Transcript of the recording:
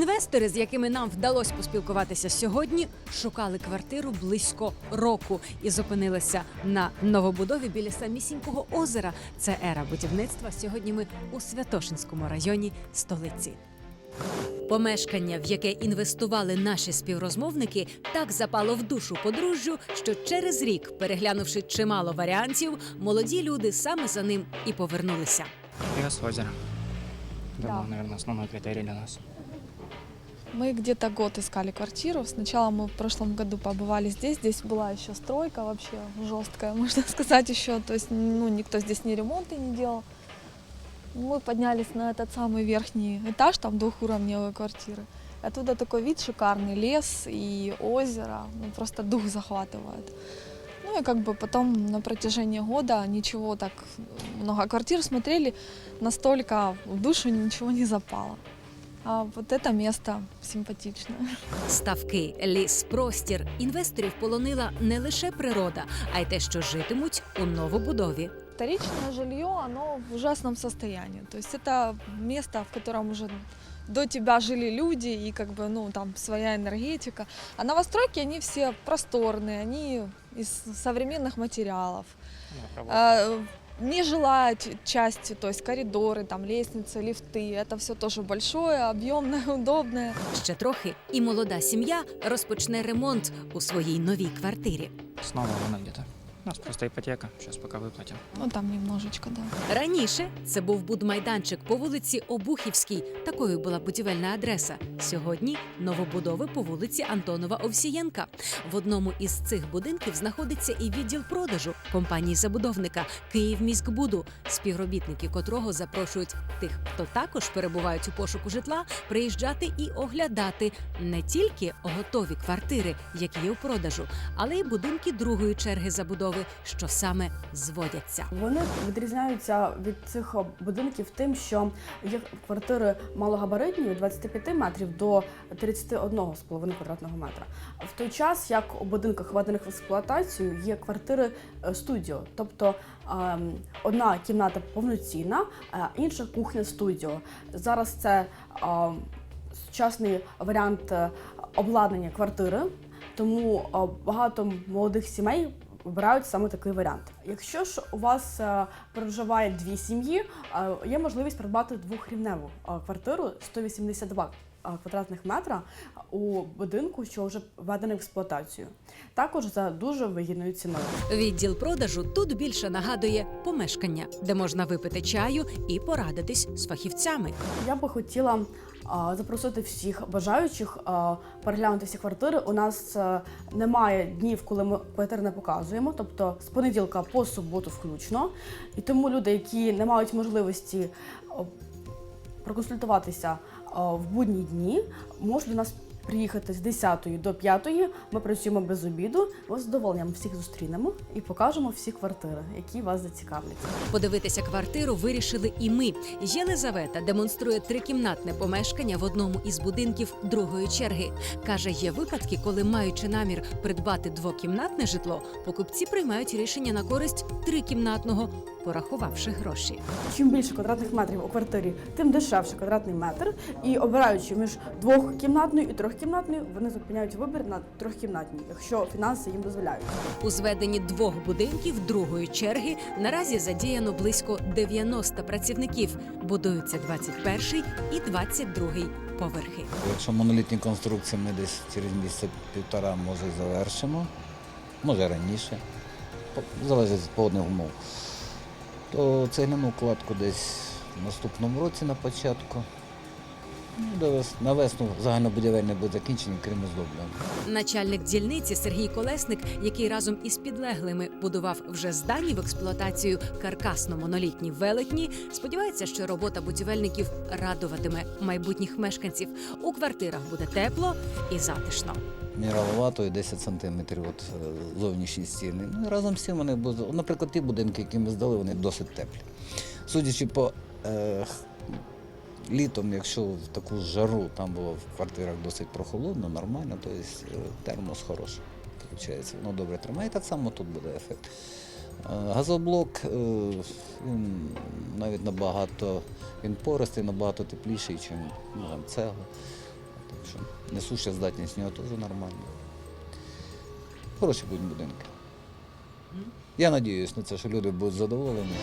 Інвестори, з якими нам вдалося поспілкуватися сьогодні, шукали квартиру близько року і зупинилися на новобудові біля самісінького озера. Це ера будівництва. Сьогодні ми у Святошинському районі столиці. Помешкання, в яке інвестували наші співрозмовники, так запало в душу подружжю, що через рік, переглянувши чимало варіантів, молоді люди саме за ним і повернулися. Я с озера. Это Да. был, наверное, основной критерий для нас. Мы где-то год искали квартиру. Сначала мы в прошлом году побывали здесь. Здесь была еще стройка вообще жесткая, можно сказать еще. То есть, ну, никто здесь ни ремонты не делал. Мы поднялись на этот самый верхний этаж, там двухуровневые квартиры. Оттуда такой вид шикарный, лес и озеро. Ну, просто дух захватывает. Ну и как бы потом на протяжении года ничего так много квартир смотрели, настолько в душу ничего не запало. А вот это место симпатичное. Ставки, ліс, простір інвесторів полонила не лише природа, а й те, що житимуть у новобудові. Вторичное жилье, оно в ужасном состоянии. То есть это место, в котором уже до тебя жили люди и как бы, ну, там своя энергетика. А новостройки, они все просторные, они из современных материалов. А, Нежилая ч- часть, то есть коридоры, там лестницы, лифты, это все тоже большое, объемное, удобное. Ще трохи, і молода сім'я розпочне ремонт у своїй новій квартирі. Снова она где-то. У нас просто ипотека. Сейчас пока выплатим. Ну, там немножечко, да. Раніше це був будмайданчик по вулиці Обухівській. Такою була будівельна адреса. Сьогодні новобудови по вулиці Антонова Овсієнка. В одному із цих будинків знаходиться і відділ продажу компанії забудовника Київміськбуду, співробітники котрого запрошують тих, хто також перебувають у пошуку житла, приїжджати і оглядати не тільки готові квартири, які є у продажу, але й будинки другої черги забудови, що саме зводяться. Вони відрізняються від цих будинків тим, що є квартири малогабаритні від 25 метрів до 31,5 квадратного метра. В той час, як у будинках, введених в експлуатацію, є квартири е, студіо, тобто ем, одна кімната повноцінна, а інша кухня студіо. Зараз це ем, сучасний варіант е, обладнання квартири, тому е, багато молодих сімей обирають саме такий варіант. Якщо ж у вас е, проживає дві сім'ї, е, є можливість придбати двохрівневу е, квартиру 182 е, квадратних метра у будинку, що вже введений в експлуатацію. Також за дуже вигідною ціною. Відділ продажу тут більше нагадує помешкання, де можна випити чаю і порадитись з фахівцями. Я би хотіла а, запросити всіх бажаючих а, переглянути всі квартири. У нас а, немає днів, коли ми квартири не показуємо, тобто з понеділка по суботу включно. І тому люди, які не мають можливості проконсультуватися в будні дні, можуть до нас. Приїхати з 10 до 5, ми працюємо без обіду. Ми з задоволенням всіх зустрінемо і покажемо всі квартири, які вас зацікавлять. Подивитися квартиру вирішили і ми. Єлизавета демонструє трикімнатне помешкання в одному із будинків другої черги. каже, є випадки, коли, маючи намір придбати двокімнатне житло, покупці приймають рішення на користь трикімнатного, порахувавши гроші. Чим більше квадратних метрів у квартирі, тим дешевше квадратний метр. І обираючи між двохкімнатною і трьохкімнатною, вони зупиняють вибір на трьохкімнатній, якщо фінанси їм дозволяють. У зведенні двох будинків другої черги наразі задіяно близько 90 працівників. Будуються 21 і 22 поверхи. Якщо монолітні конструкції ми десь через місяць півтора може завершимо, може раніше, залежить від погодних умов, то цегляну кладку десь в наступному році на початку. Ну, на весну загальнобудівельне буде закінчення, крім оздоблення. Начальник дільниці Сергій Колесник, який разом із підлеглими будував вже здані в експлуатацію каркасно-монолітні велетні, сподівається, що робота будівельників радуватиме майбутніх мешканців. У квартирах буде тепло і затишно. Міровато 10 сантиметрів от е, зовнішні стіни. Ну, разом з цим вони будуть, наприклад, ті будинки, які ми здали, вони досить теплі. Судячи по е, літом, якщо в таку жару там було в квартирах досить прохолодно, нормально, то є термос хороший. Виходить, воно добре тримає. І так само тут буде ефект. Е, Газоблок е, він навіть набагато він пористий, набагато тепліший, ніж ну, там, цегла. Так що несуща здатність нього теж нормальна. Хороші будуть будинки. Я надіюсь на це, що люди будуть задоволені.